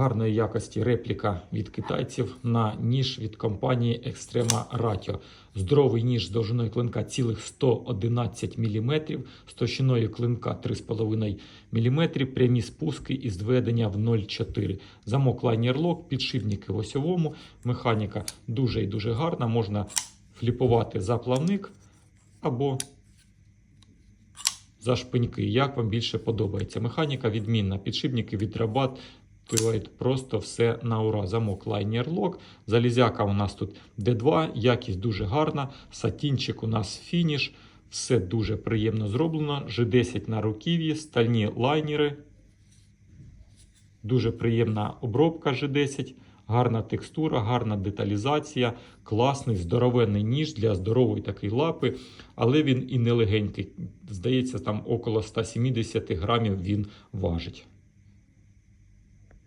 гарної якості репліка від китайців на ніж від компанії Extrema Ratio. Здоровий ніж з довжиною клинка цілих 111 мм, з товщиною клинка 3,5 мм, прямі спуски і зведення в 0,4. Замок лайнер-лок, підшипники в осьовому, механіка дуже і дуже гарна. Можна фліпувати за плавник або за шпиньки, як вам більше подобається. Механіка відмінна, підшипники відрабатують просто все на ура. Замок лайнер лок. Залізяка у нас тут D2, якість дуже гарна. Сатінчик у нас фініш. Все дуже приємно зроблено. G10 на руків'ї, стальні лайнери. Дуже приємна обробка G10. Гарна текстура, гарна деталізація, класний здоровенний ніж для здорової такої лапи, але він і не легенький. Здається, там около 170 грамів він важить.